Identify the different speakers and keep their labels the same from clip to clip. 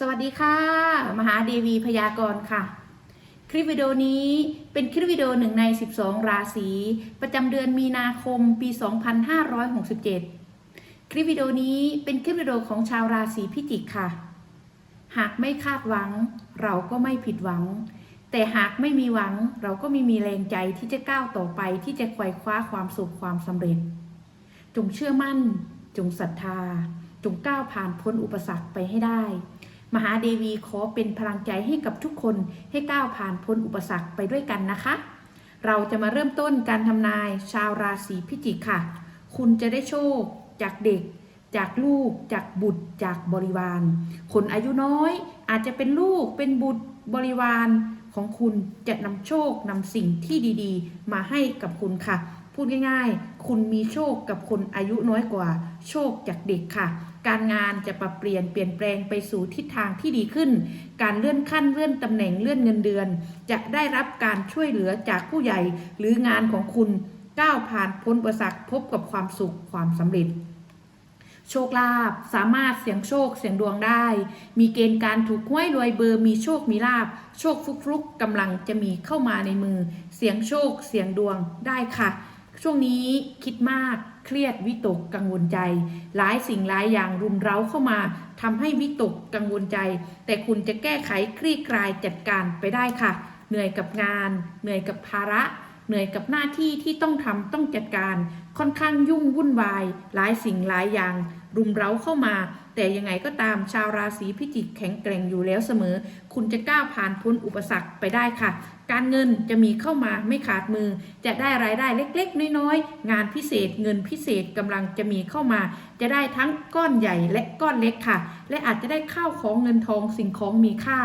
Speaker 1: สวัสดีค่ะ มหาเดวีพยากรณ์ค่ะ คลิปวิดีโอนี้เป็นคลิปวิดีโอหนึ่งใน 12 ราศี ประจำเดือนมีนาคมปี 2567 คลิปวิดีโอนี้เป็นคลิปวิดีโอของชาวราศีพิจิกค่ะ หากไม่คาดหวัง เราก็ไม่ผิดหวัง แต่หากไม่มีหวังเราก็ไม่มีแรงใจที่จะก้าวต่อไปที่จะไขว่คว้าความสุขความสำเร็จ จงเชื่อมั่น จงศรัทธา จงก้าวผ่านพ้นอุปสรรคไปให้ได้ มหาเดวีขอเป็นพลังใจให้กับทุกคนให้ก้าวผ่านพ้นอุปสรรคไปด้วยกันนะคะ เราจะมาเริ่มต้นการทำนายชาวราศีพิจิกค่ะ คุณจะได้โชคจากเด็ก จากลูก จากบุตร จากบริวาร คนอายุน้อย อาจจะเป็นลูกเป็นบุตรบริวารของคุณจะนำโชคนำสิ่งที่ดี ๆ มาให้กับคุณค่ะ พูดง่ายๆ คุณมีโชคกับคนอายุน้อยกว่า โชคจากเด็กค่ะ การงานจะปรับเปลี่ยนเปลี่ยนแปลงไปสู่ทิศทางที่ดีขึ้น การเลื่อนขั้นเลื่อนตำแหน่งเลื่อนเงินเดือน จะได้รับการช่วยเหลือจากผู้ใหญ่หรืองานของคุณก้าวผ่านพ้นอุปสรรคพบกับความสุขความสำเร็จโชคลาภสามารถเสี่ยงโชคเสี่ยงดวงได้ มีเกณฑ์การถูกห้วยรวยเบอร์มีโชคมีลาบโชคฟุกฟุกกำลังจะมีเข้ามาในมือ เสี่ยงโชคเสี่ยงดวงได้ค่ะ ช่วงนี้คิดมากเครียดวิตกกังวลใจ หลายสิ่งหลายอย่างรุมเร้าเข้ามาทำให้วิตกกังวลใจ แต่คุณจะแก้ไขคลี่คลายจัดการไปได้ค่ะ เหนื่อยกับงาน เหนื่อยกับภาระเหนื่อยกับหน้าที่ที่ต้องทำต้องจัดการ ค่อนข้างยุ่งวุ่นวาย หลายสิ่งหลายอย่าง รุมเร้าเข้ามา แต่ยังไงก็ตามชาวราศีพิจิกแข็งแกร่งอยู่แล้วเสมอ คุณจะก้าวผ่านพ้นอุปสรรคไปได้ค่ะ การเงินจะมีเข้ามาไม่ขาดมือ จะได้รายได้เล็กๆ น้อยๆ งานพิเศษเงินพิเศษกำลังจะมีเข้ามา จะได้ทั้งก้อนใหญ่และก้อนเล็กค่ะ และอาจจะได้ข้าวของเงินทองสิ่งของมีค่า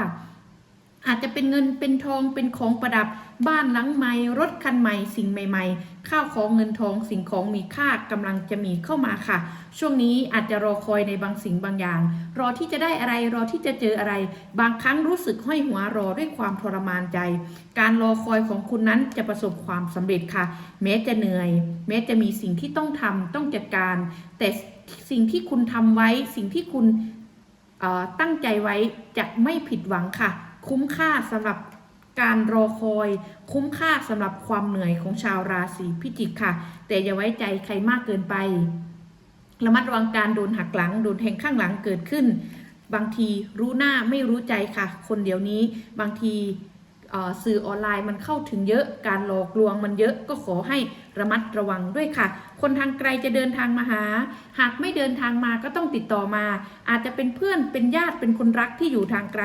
Speaker 1: อาจจะเป็นเงินเป็นทองเป็นของประดับ บ้านหลังใหม่รถคันใหม่สิ่งใหม่ ๆ ข้าวของเงินทองสิ่งของมีค่ากำลังจะมีเข้ามาค่ะ ช่วงนี้อาจจะรอคอยในบางสิ่งบางอย่าง รอที่จะได้อะไรรอที่จะเจออะไร บางครั้งรู้สึกห้อยหัวรอด้วยความทรมานใจ การรอคอยของคุณนั้นจะประสบความสำเร็จค่ะ แม้จะเหนื่อย แม้จะมีสิ่งที่ต้องทำต้องจัดการ แต่สิ่งที่คุณทำไว้สิ่งที่คุณตั้งใจไว้จะไม่ผิดหวังค่ะ คุ้มค่าสำหรับการรอคอย คุ้มค่าสำหรับความเหนื่อยของชาวราศีพิจิกค่ะ แต่อย่าไว้ใจใครมากเกินไป ระมัดระวังการโดนหักหลัง โดนแทงข้างหลังเกิดขึ้น บางทีรู้หน้าไม่รู้ใจค่ะ คนเดี๋ยวนี้บางที สื่อออนไลน์มันเข้าถึงเยอะการหลอกลวงมันเยอะก็ขอให้ระมัดระวังด้วยค่ะ คนทางไกลจะเดินทางมาหา หากไม่เดินทางมาก็ต้องติดต่อมา อาจจะเป็นเพื่อนเป็นญาติเป็นคนรักที่อยู่ทางไกล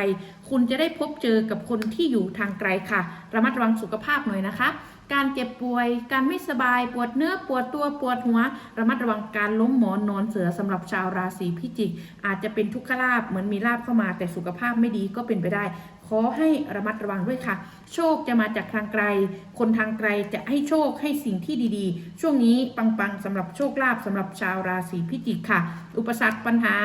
Speaker 1: คุณจะได้พบเจอกับคนที่อยู่ทางไกลค่ะ ระมัดระวังสุขภาพหน่อยนะคะการเจ็บป่วย การไม่สบาย ปวดเนื้อ ปวดตัว ปวดหัว ระมัดระวังการล้มหมอนนอนเสือสำหรับชาวราศีพิจิก อาจจะเป็นทุกขลาบเหมือนมีลาบเข้ามาแต่สุขภาพไม่ดีก็เป็นไปได้ ขอให้ระมัดระวังด้วยค่ะ โชคจะมาจากทางไกล คนทางไกลจะให้โชคให้สิ่งที่ดีๆ ช่วงนี้ปังๆสำหรับโชคลาภสำหรับชาวราศีพิจิกค่ะ อุปสรรคปัญหา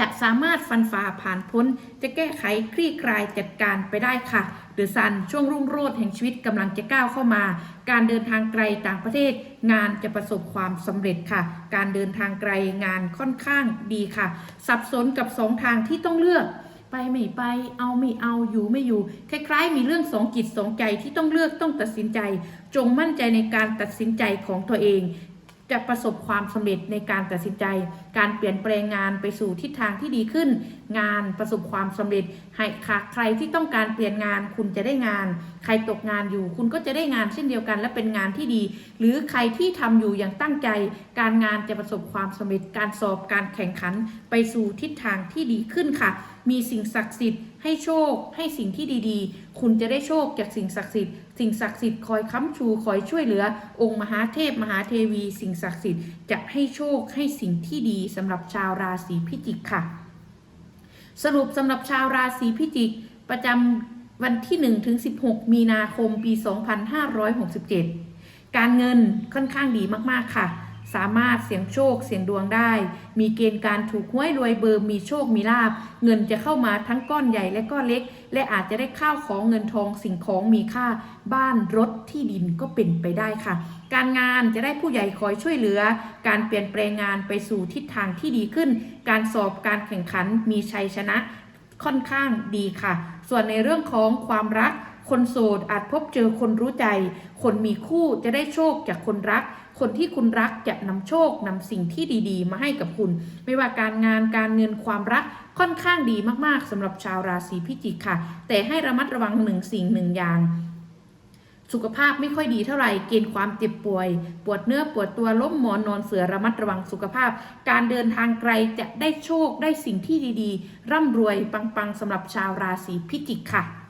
Speaker 1: จะสามารถฟันฝ่าผ่านพ้น จะแก้ไขคลี่คลายจัดการไปได้ค่ะเดอะซันช่วงรุ่งโรจน์แห่งชีวิตกำลังจะก้าวเข้ามา การเดินทางไกลต่างประเทศ งานจะประสบความสำเร็จค่ะ การเดินทางไกลงานค่อนข้างดีค่ะ สับสนกับสองทางที่ต้องเลือก ไปไม่ไปเอาไม่เอาอยู่ไม่อยู่ คล้ายๆ มีเรื่องสองจิตสองใจที่ต้องเลือกต้องตัดสินใจ จงมั่นใจในการตัดสินใจของตัวเอง จะประสบความสำเร็จในการตัดสินใจ การเปลี่ยนแปลงงานไปสู่ทิศทางที่ดีขึ้น งานประสบความสำเร็จให้ค่ะใครที่ต้องการเปลี่ยนงานคุณจะได้งาน ใครตกงานอยู่ คุณก็จะได้งานเช่นเดียวกัน และเป็นงานที่ดี หรือใครที่ทำอยู่อย่างตั้งใจ การงานจะประสบความสำเร็จ การสอบการแข่งขันไปสู่ทิศทางที่ดีขึ้นค่ะ มีสิ่งศักดิ์สิทธิ์ให้โชคให้สิ่งที่ดีๆ คุณจะได้โชคจากสิ่งศักดิ์สิทธิ์ สิ่งศักดิ์สิทธิ์คอยค้ำชูคอยช่วยเหลือ องค์มหาเทพมหาเทวี สิ่งศักดิ์สิทธิ์จะให้โชคให้สิ่งที่ดีสำหรับชาวราศีพิจิกค่ะ สรุปสำหรับชาวราศีพิจิก ประจำวันที่1ถึง16 มีนาคมปี 2567 การเงินค่อนข้างดีมากๆค่ะ สามารถเสี่ยงโชคเสี่ยงดวงได้ มีเกณฑ์การถูกหวยรวยเบอร์ มีโชคมีลาบ เงินจะเข้ามาทั้งก้อนใหญ่และก้อนเล็ก และอาจจะได้ข้าวของเงินทองสิ่งของมีค่า บ้านรถที่ดินก็เป็นไปได้ค่ะ การงานจะได้ผู้ใหญ่คอยช่วยเหลือ การเปลี่ยนแปลงงานไปสู่ทิศทางที่ดีขึ้น การสอบการแข่งขันมีชัยชนะค่อนข้างดีค่ะ ส่วนในเรื่องของความรัก คนโสดอาจพบเจอคนรู้ใจ คนมีคู่จะได้โชคจากคนรัก คนที่คุณรักจะนำโชคนำสิ่งที่ดีๆ มาให้กับคุณ ไม่ว่าการงานการเงินความรักค่อนข้างดีมากๆสำหรับชาวราศีพิจิกค่ะ แต่ให้ระมัดระวังหนึ่งสิ่งหนึ่งอย่างสุขภาพไม่ค่อยดีเท่าไหร่ เกณฑ์ความเจ็บป่วย ปวดเนื้อปวดตัวล้มหมอนนอนเสือระมัดระวังสุขภาพ การเดินทางไกลจะได้โชคได้สิ่งที่ดีๆ ร่ำรวยปังๆสำหรับชาวราศีพิจิกค่ะ